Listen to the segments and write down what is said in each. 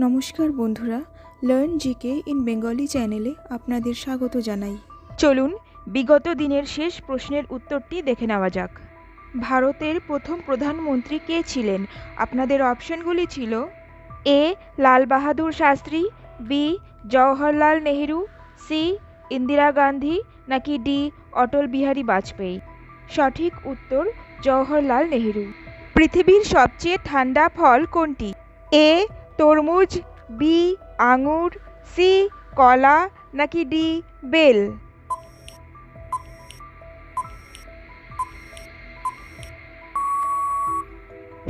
নমস্কার বন্ধুরা learn GK in Bengali চ্যানেলে আপনাদের স্বাগত জানাই। চলুন, বিগত দিনের শেষ প্রশ্নের উত্তরটি দেখে নেওয়া যাক। ভারতের প্রথম প্রধানমন্ত্রী কে ছিলেন? আপনাদের অপশনগুলি ছিল A, Lal Bahadur Shastri, B, Jawaharlal Nehru, C, Indira Gandhi, নাকি ডি, অটল বিহারী বাজপেয়ী? সঠিক উত্তর, জওহরলাল নেহেরু। পৃথিবীর সবচেয়ে ঠান্ডা ফল কোনটি? এ তরমুজ, বি, আঙুর, সি, কলা, নাকি ডি, বেল?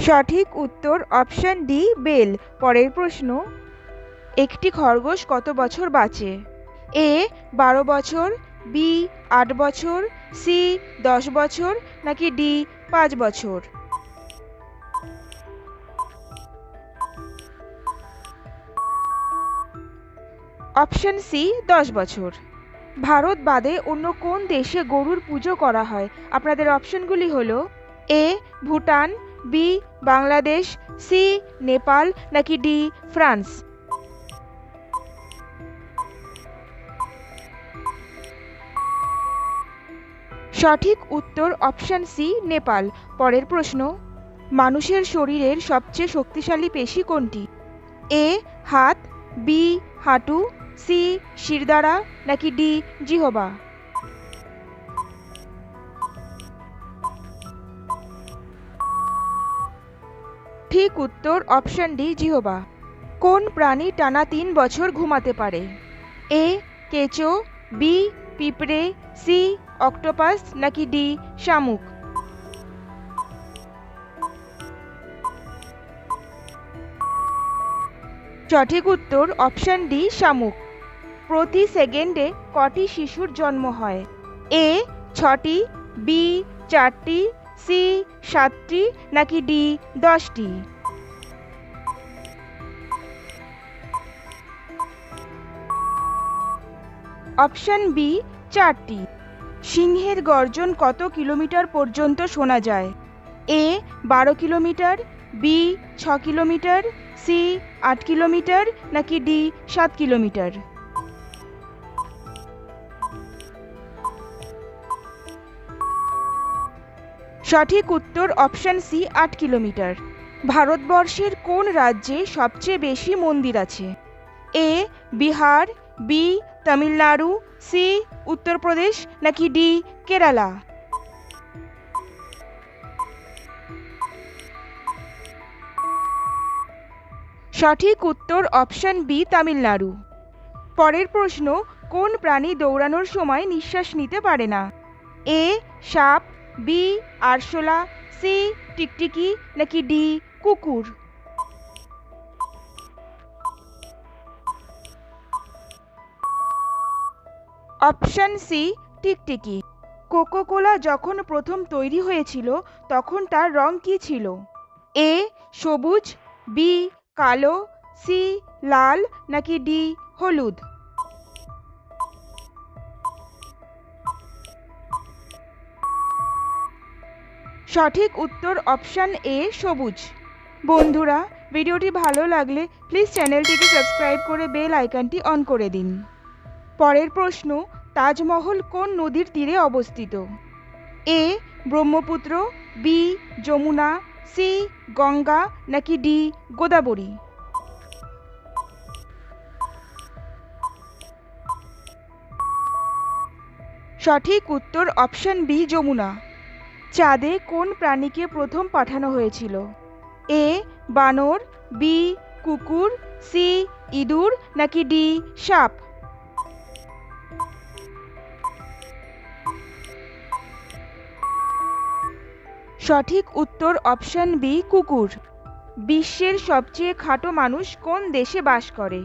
সঠিক উত্তর অপশন ডি, বেল। পরের প্রশ্ন, একটি খরগোশ কত বছর বাঁচে? এ, বারো বছর, বি, আট বছর, সি, দশ বছর, নাকি ডি, পাঁচ বছর? অপশন সি, দশ বছর। ভারত বাদে অন্য কোন দেশে গরুর পুজো করা হয়? আপনাদের অপশনগুলি হল A, Bhutan, B, Bangladesh, C, Nepal, নাকি ডি, ফ্রান্স। সঠিক উত্তর অপশন সি, নেপাল। পরের প্রশ্ন, মানুষের শরীরের সবচেয়ে শক্তিশালী পেশি কোনটি? এ, হাত, বি, হাঁটু সি, শিরদাঁড়া নাকি ডি, জিহবা? ঠিক উত্তর অপশন ডি, জিহবা। কোন প্রাণী টানা তিন বছর ঘুমাতে পারে? এ, কেঁচো, বি, পিঁপড়ে, সি, অক্টোপাস নাকি ডি, শামুক? সঠিক উত্তর অপশন ডি, শামুক। প্রতি সেকেন্ডে কটি শিশুর জন্ম হয়? এ, ছটি, বি, চারটি, সি, সাতটি, নাকি ডি, দশটি? অপশন বি, চারটি। সিংহের গর্জন কত কিলোমিটার পর্যন্ত শোনা যায়? এ, বারো কিলোমিটার, বি, ছ কিলোমিটার, সি, আট কিলোমিটার, নাকি ডি, সাত কিলোমিটার? সঠিক উত্তর অপশন সি আট কিলোমিটার। ভারতবর্ষের কোন রাজ্যে সবচেয়ে বেশি মন্দির আছে? A Bihar B Tamil Nadu C Uttar Pradesh, নাকি ডি কেরালা? সঠিক উত্তর অপশন বি তামিলনাড়ু। পরের প্রশ্ন, কোন প্রাণী দৌড়ানোর সময় নিঃশ্বাস নিতে পারে না? এ সাপ বি, আরশোলা, সি, টিকটিকি নাকি ডি, কুকুর? অপশন সি, টিকটিকি। কোকো কোলা যখন প্রথম তৈরি হয়েছিল, তখন তার রং কী ছিল? এ, সবুজ, বি, কালো, সি, লাল নাকি ডি, হলুদ? সঠিক উত্তর অপশান এ সবুজ। বন্ধুরা, ভিডিওটি ভালো লাগলে প্লিজ চ্যানেলটিকে সাবস্ক্রাইব করে বেল আইকনটি অন করে দিন। পরের প্রশ্ন, তাজমহল কোন নদীর তীরে অবস্থিত? A, Brahmaputra, B, Yamuna, C, Ganga, নাকি ডি, গোদাবরী? সঠিক উত্তর অপশন বি, যমুনা। চাঁদে কোন প্রাণীকে প্রথম পাঠানো হয়েছিল? এ, বানর, বি, কুকুর, সি, ইঁদুর, নাকি ডি, সাপ? সঠিক উত্তর অপশন বি, কুকুর। বিশ্বের সবচেয়ে খাটো মানুষ কোন দেশে বাস করে?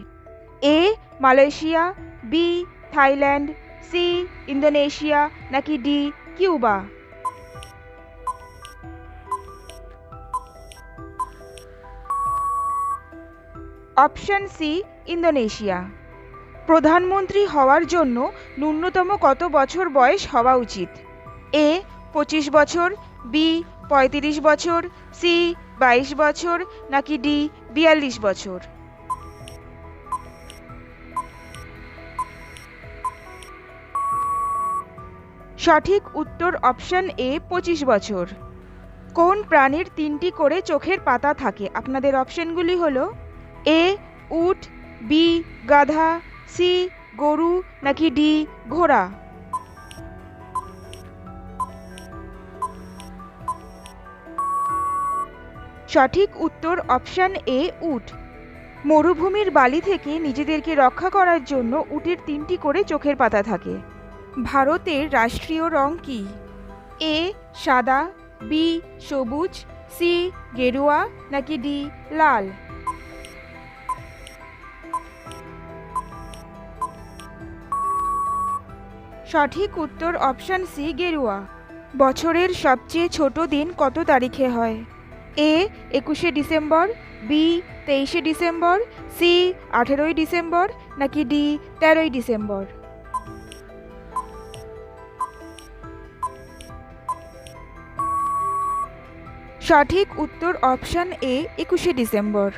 A, Malaysia, B, Thailand, C, Indonesia, নাকি D, Cuba? Option C, Indonesia. প্রধানমন্ত্রী হওয়ার জন্য ন্যূনতম কত বছর বয়স হওয়া উচিত? এ, পঁচিশ বছর, বি, পঁয়ত্রিশ বছর, সি, বাইশ বছর, নাকি ডি, বিয়াল্লিশ বছর? সঠিক উত্তর অপশন এ, পঁচিশ বছর। কোন প্রাণীর তিনটি করে চোখের পাতা থাকে? আপনাদের অপশনগুলি হলো এ, উট, বি, গাধা, সি, গরু নাকি ডি, ঘোড়া? সঠিক উত্তর অপশান এ, উট। মরুভূমির বালি থেকে নিজেদেরকে রক্ষা করার জন্য উটের তিনটি করে চোখের পাতা থাকে। ভারতের রাষ্ট্রীয় রং কি? এ, সাদা, বি, সবুজ, সি, গেরুয়া নাকি ডি, লাল? সঠিক উত্তর অপশান সি, গেরুয়া। বছরের সবচেয়ে ছোট দিন কত তারিখে হয়? এ, একুশে ডিসেম্বর, বি, তেইশে ডিসেম্বর, সি, আঠেরোই ডিসেম্বর, নাকি ডি, তেরোই ডিসেম্বর? সঠিক উত্তর অপশান এ, একুশে ডিসেম্বর।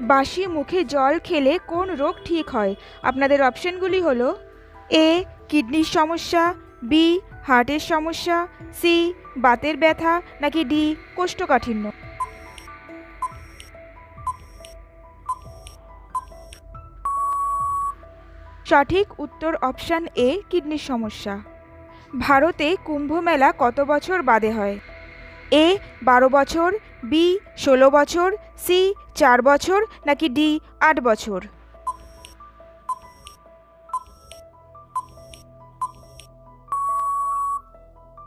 বাসি মুখে জল খেলে কোন রোগ ঠিক হয়? আপনাদের অপশানগুলি হলো এ, কিডনির সমস্যা, বি, হার্টের সমস্যা, সি, বাতের ব্যথা, নাকি ডি, কোষ্ঠকাঠিন্য। সঠিক উত্তর অপশান এ, কিডনির সমস্যা। ভারতে কুম্ভ মেলা কত বছর বাদে হয়? এ, বারো বছর, বি, ষোলো বছর, সি, চার বছর, নাকি ডি, আট বছর?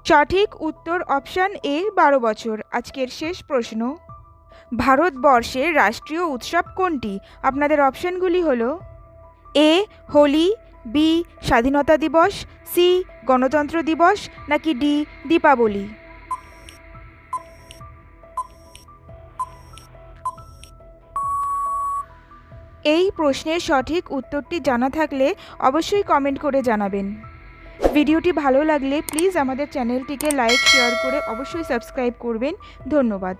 সঠিক উত্তর অপশান এ বারো বছর। আজকের শেষ প্রশ্ন। ভারতবর্ষের রাষ্ট্রীয় উৎসব কোনটি? আপনাদের অপশানগুলি হল এ, হোলি, বি, স্বাধীনতা দিবস, সি, গণতন্ত্র দিবস, নাকি ডি, দীপাবলি? এই প্রশ্নের সঠিক উত্তরটি জানা থাকলে অবশ্যই কমেন্ট করে জানাবেন। ভিডিওটি ভালো লাগলে প্লিজ আমাদের চ্যানেলটিকে লাইক শেয়ার করে অবশ্যই সাবস্ক্রাইব করবেন। ধন্যবাদ।